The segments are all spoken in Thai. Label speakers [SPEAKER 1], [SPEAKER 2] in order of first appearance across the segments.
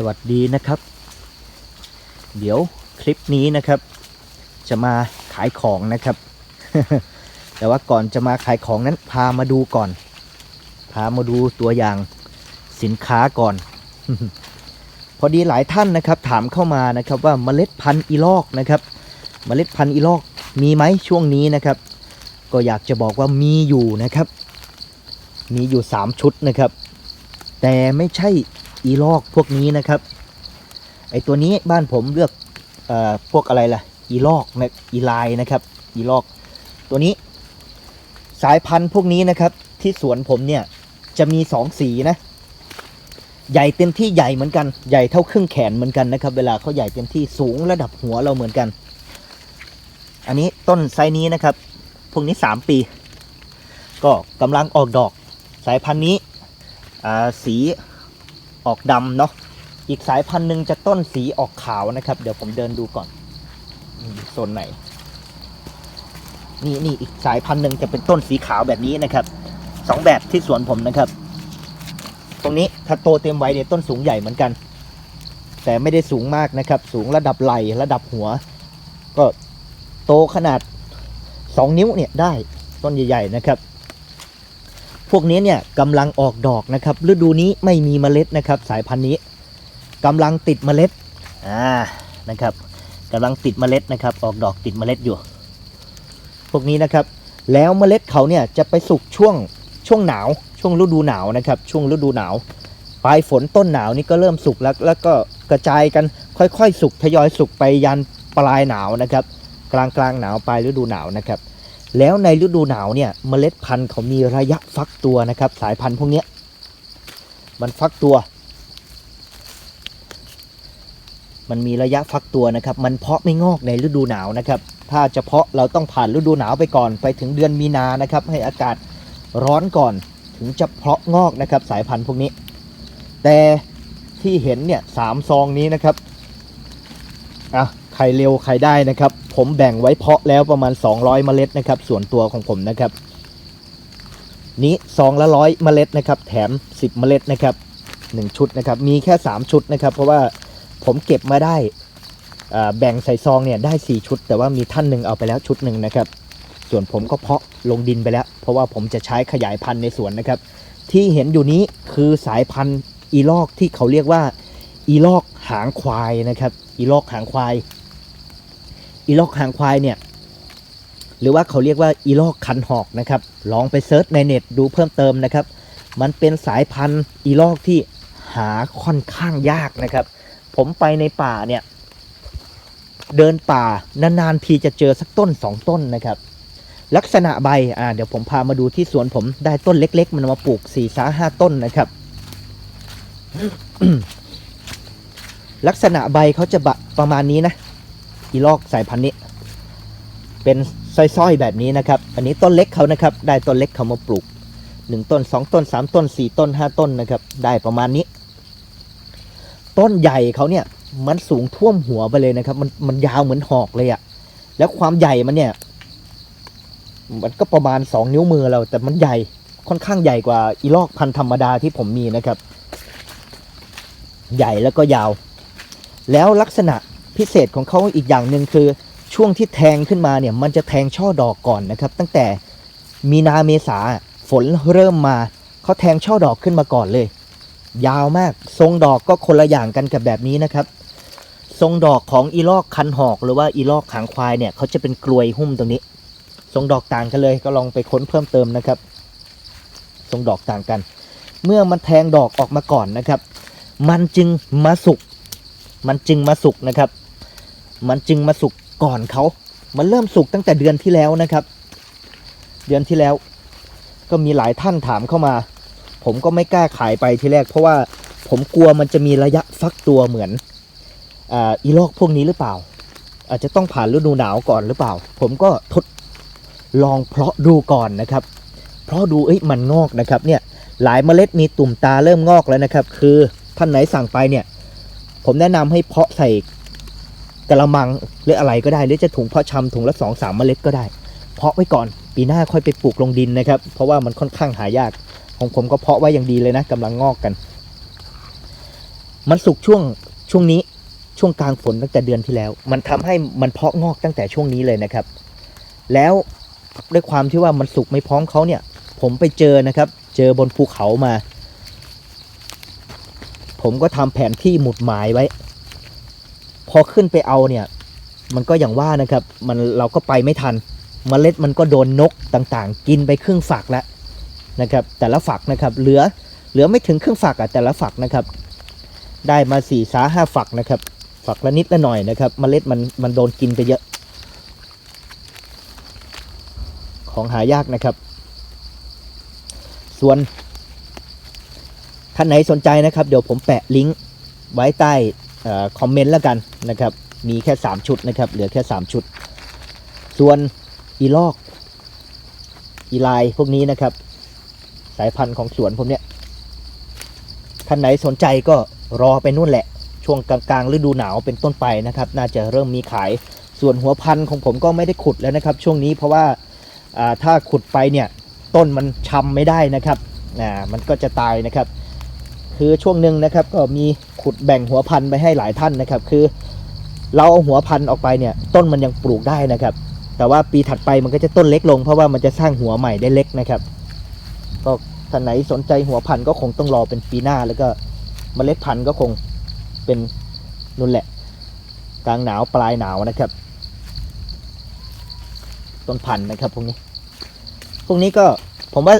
[SPEAKER 1] สวัสดีนะครับ เดี๋ยวคลิปนี้นะครับ จะมาขายของนะครับ แต่ว่าก่อนจะมาขายของนั้นพามาดูก่อน พามาดูตัวอย่างสินค้าก่อน พอดีหลายท่านนะครับ ถามเข้ามานะครับว่าเมล็ดพันธุ์อีลอกนะครับ เมล็ดพันธุ์อีลอกมีไหมช่วงนี้นะครับ ก็อยากจะบอกว่ามีอยู่นะครับ มีอยู่ 3 ชุดนะครับ แต่ไม่ใช่ อีลอกพวกนี้นะครับ ไอตัวนี้บ้านผมเลือกเออพวกอะไรล่ะ อีลอกนะอีลายนะครับ อีลอก ตัวนี้ สายพันธุ์พวกนี้นะครับ ที่สวนผมเนี่ยจะมีสองสีนะ ใหญ่เต็มที่ใหญ่เหมือนกัน ใหญ่เท่าครึ่งแขนเหมือนกันนะครับ เวลาเขาใหญ่เต็มที่สูงระดับหัวเราเหมือนกัน อันนี้ต้นไซนี้นะครับ พวกนี้3ปี ก็กำลังออกดอก สายพันธุ์นี้อ่าสี ออกดำเนาะอีกสายพันธุ์หนึ่งจะต้นสีออกขาวนะครับ เดี๋ยวผมเดินดูก่อนโซนไหน นี่นี่อีกสายพันธุ์หนึ่งจะเป็นต้นสีขาวแบบนี้นะครับสองแบบที่สวนผมนะครับ ตรงนี้ถ้าโตเต็มวัยเนี่ยต้นสูงใหญ่เหมือนกัน แต่ไม่ได้สูงมากนะครับ สูงระดับไหลระดับหัว ก็โตขนาด2นิ้วเนี่ยได้ต้นใหญ่ ๆ นะครับ พวกนี้เนี่ยกำลังออกดอกนะครับ ฤดูนี้ไม่มีเมล็ดนะครับ สายพันธุ์นี้กำลังติดเมล็ดอ่านะครับกำลังติดเมล็ดนะครับ ออกดอกติดเมล็ดอยู่ พวกนี้นะครับ แล้วเมล็ดเขาเนี่ยจะไปสุกช่วงช่วงหนาว ช่วงฤดูหนาวนะครับ ช่วงฤดูหนาวปลายฝนต้นหนาวนี่ก็เริ่มสุกแล้ว แล้วก็กระจายกันค่อยๆ สุกทยอยสุกไปยันปลายหนาวนะครับ กลางกลางๆหนาวปลายฤดูหนาวนะครับ แล้วในฤดูหนาวเนี่ยเมล็ดพันธุ์เขามีระยะฟักตัวนะครับ สายพันธุ์พวกนี้มันฟักตัว มันมีระยะฟักตัวนะครับ มันเพาะไม่งอกในฤดูหนาวนะครับ ถ้าจะเพาะเราต้องผ่านฤดูหนาวไปก่อนไปถึงเดือนมีนานะครับ ให้อากาศร้อนก่อนถึงจะเพาะงอกนะครับ สายพันธุ์พวกนี้ แต่ที่เห็นเนี่ยสามซองนี้นะครับอะใครเร็วใครได้นะครับ ผมแบ่งไว้เพาะแล้วประมาณ 200 เมล็ดนะครับ ส่วนตัวของผมนะครับ นี้ซองละร้อยเมล็ดนะครับ แถม 10 เมล็ดนะครับหนึ่งชุดนะครับ มีแค่ 3 ชุดนะครับ เพราะว่าผมเก็บมาได้แบ่งใส่ซองเนี่ยได้ 4 ชุด แต่ว่ามีท่านหนึ่งเอาไปแล้วชุดหนึ่งนะครับ ส่วนผมก็เพาะลงดินไปแล้ว เพราะว่าผมจะใช้ขยายพันธุ์ในสวนนะครับ ที่เห็นอยู่นี้คือสายพันธุ์อีลอกที่เขาเรียกว่าอีลอกหางควายนะครับ อีลอกหางควาย อีลอกหางควายเนี่ยหรือว่าเขาเรียกว่าอีลอกคันหอกนะครับ ลองไปเซิร์ชในเน็ตดูเพิ่มเติมนะครับ มันเป็นสายพันธุ์อีลอกที่หาค่อนข้างยากนะครับ ผมไปในป่าเนี่ย เดินป่านานๆทีจะเจอสักต้นสองต้นนะครับ ลักษณะใบอ่าเดี๋ยวผมพามาดูที่สวนผมได้ต้นเล็ก ๆ มันมาปลูก4ี่สาห้าต้นนะครับ ลักษณะใบเขาจะบะประมาณนี้นะ อีลอกสายพันธุ์นี้ เป็นสร้อยๆแบบนี้นะครับ อันนี้ต้นเล็กเขานะครับ ได้ต้นเล็กเขามาปลูกหนึ่งต้นสองต้นสามต้นสี่ต้นห้าต้นนะครับ ได้ประมาณนี้ ต้นใหญ่เขาเนี่ยมันสูงท่วมหัวไปเลยนะครับ มันมันยาวเหมือนหอกเลยอะแล้วความใหญ่มันเนี่ย มันก็ประมาณ2นิ้วมือเรา แต่มันใหญ่ค่อนข้างใหญ่กว่าอีลอกพันธุ์ธรรมดาที่ผมมีนะครับ ใหญ่แล้วก็ยาว แล้วลักษณะ พิเศษของเขาอีกอย่างหนึ่งคือช่วงที่แทงขึ้นมาเนี่ยมันจะแทงช่อดอกก่อนนะครับ ตั้งแต่มีนาเมษาฝนเริ่มมาเขาแทงช่อดอกขึ้นมาก่อนเลย ยาวมากทรงดอกก็คนละอย่างกันกับแบบนี้นะครับ ทรงดอกของอีลอกคันหอก หรือว่าอีลอกหางควายเนี่ยเขาจะเป็นกลวยหุ้มตรงนี้ ทรงดอกต่างกันเลยก็ลองไปค้นเพิ่มเติมนะครับ ทรงดอกต่างกัน เมื่อมันแทงดอกออกมาก่อนนะครับ มันจึงมาสุก มันจึงมาสุกนะครับ มันจึงมาสุกก่อนเขา มันเริ่มสุกตั้งแต่เดือนที่แล้วนะครับ เดือนที่แล้ว ก็มีหลายท่านถามเข้ามา ผมก็ไม่กล้าขายไปทีแรก เพราะว่าผมกลัวมันจะมีระยะฟักตัวเหมือนอ,อีลอกพวกนี้หรือเปล่า อาจจะต้องผ่านฤดูหนาวก่อนหรือเปล่า ผมก็ทดลองเพาะดูก่อนนะครับ เพราะดูเอ้ยมันงอกนะครับเนี่ยหลายเมล็ดมีตุ่มตาเริ่มงอกแล้วนะครับ คือท่านไหนสั่งไปเนี่ย ผมแนะนำให้เพาะใส่กระมังหรืออะไรก็ได้ หรือจะถุงเพาะชำถุงละสองสามเมล็ดก็ได้ เพาะไว้ก่อน ปีหน้าค่อยไปปลูกลงดินนะครับ เพราะว่ามันค่อนข้างหายากของผมก็เพาะไว้อย่างดีเลยนะกำลังงอกกัน มันสุกช่วงช่วงนี้ช่วงกลางฝนตั้งแต่เดือนที่แล้ว มันทำให้มันเพาะงอกตั้งแต่ช่วงนี้เลยนะครับ แล้วด้วยความที่ว่ามันสุกไม่พร้อมเขาเนี่ย ผมไปเจอนะครับ เจอบนภูเขามา ผมก็ทำแผนที่หมุดหมายไว้ พอขึ้นไปเอาเนี่ย มันก็อย่างว่านะครับ มันเราก็ไปไม่ทันเมล็ดมันก็โดนนกต่างๆ กินไปครึ่งฝักแล้วนะครับ แต่ละฝักนะครับ เหลือเหลือไม่ถึงครึ่งฝักอะแต่ละฝักนะครับ ได้มาสี่สาห้าฝักนะครับ ฝักละนิดละหน่อยนะครับเมล็ดมันมันโดนกินไปเยอะ ของหายากนะครับ ส่วน ท่านไหนสนใจนะครับ เดี๋ยวผมแปะลิงก์ไว้ใต้คอมเมนต์แล้วกันนะครับ มีแค่ 3 ชุดนะครับ เหลือแค่ 3 ชุด ส่วนอีลอก อีลายพวกนี้นะครับ สายพันธุ์ของสวนผมเนี่ย ท่านไหนสนใจก็รอไปนู่นแหละ ช่วงกลางๆฤดูหนาวเป็นต้นไปนะครับ น่าจะเริ่มมีขาย ส่วนหัวพันธุ์ของผมก็ไม่ได้ขุดแล้วนะครับ ช่วงนี้เพราะว่าถ้าขุดไปเนี่ยต้นมันชำไม่ได้นะครับอ่ามันก็จะตายนะครับ คือช่วงหนึ่งนะครับก็มีขุดแบ่งหัวพันธุ์ไปให้หลายท่านนะครับ คือ เราเอาหัวพันธุ์ออกไปเนี่ยต้นมันยังปลูกได้นะครับ แต่ว่าปีถัดไปมันก็จะต้นเล็กลง เพราะว่ามันจะสร้างหัวใหม่ได้เล็กนะครับ ก็ท่านไหนสนใจหัวพันธุ์ก็คงต้องรอเป็นปีหน้าแล้วก็เมล็ดพันธุ์ก็คงเป็นนุ่นแหละ กลางหนาวปลายหนาวนะครับ ต้นพันธุ์นะครับพวกนี้ พวกนี้ก็ผมว่า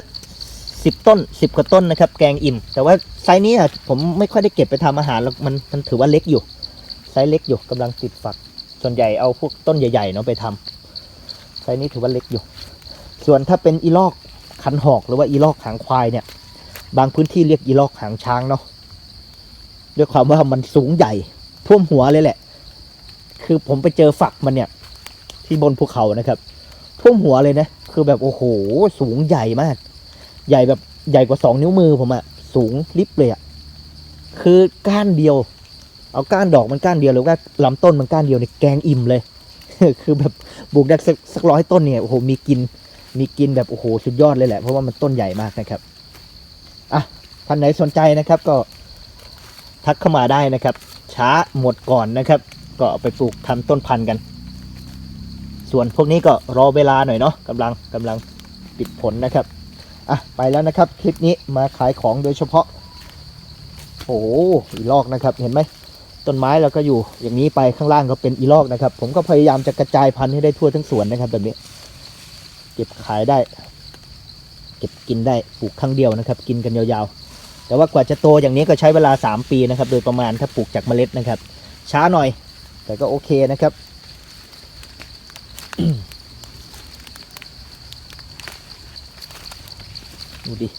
[SPEAKER 1] สิบต้นสิบกว่าต้นนะครับ แกงอิ่ม แต่ว่าไซส์นี้อะผมไม่ค่อยได้เก็บไปทำอาหารหรอกมันมันถือว่าเล็กอยู่ ไซส์เล็กอยู่กำลังติดฝัก ส่วนใหญ่เอาพวกต้นใหญ่ๆเนาะไปทำไซส์นี้ถือว่าเล็กอยู่ ส่วนถ้าเป็นอีลอกคันหอกหรือว่าอีลอกหางควายเนี่ย บางพื้นที่เรียกอีลอกหางช้างเนาะด้วยความว่ามันสูงใหญ่ท่วมหัวเลยแหละ คือผมไปเจอฝักมันเนี่ย ที่บนภูเขานะครับ ท่วมหัวเลยนะ คือแบบโอ้โห สูงใหญ่มาก ใหญ่แบบใหญ่กว่าสองนิ้วมือผมอะสูงลิบเลยอะคือก้านเดียว เอาก้านดอกมันก้านเดียวหรือว่าลำต้นมันก้านเดียวเนี่ยแกงอิ่มเลย คือแบบปลูกได้สักสักร้อยต้นเนี่ยโอ้โหมีกิน มีกินแบบโอ้โหสุดยอดเลยแหละเพราะว่ามันต้นใหญ่มากนะครับอะท่านไหนสนใจนะครับก็ทักเข้ามาได้นะครับ ช้าหมดก่อนนะครับ ก็ไปปลูกทำต้นพันธุ์กัน ส่วนพวกนี้ก็รอเวลาหน่อยเนาะกำลังกำลังปิดผลนะครับ อะไปแล้วนะครับ คลิปนี้มาขายของโดยเฉพาะ โอ้โหอีลอกนะครับ เห็นไหมต้นไม้เราก็อยู่อย่างนี้ไปข้างล่างก็เป็นอีลอกนะครับ ผมก็พยายามจะกระจายพันธุ์ให้ได้ทั่วทั้งสวนนะครับ แบบนี้ เก็บขายได้ เก็บกินได้ปลูกครั้งเดียวนะครับ กินกันยาวๆ แต่ว่ากว่าจะโตอย่างนี้ก็ใช้เวลา 3 ปีนะครับ โดยประมาณถ้าปลูกจากเมล็ดนะครับ ช้าหน่อย แต่ก็โอเคนะครับ ดูดิ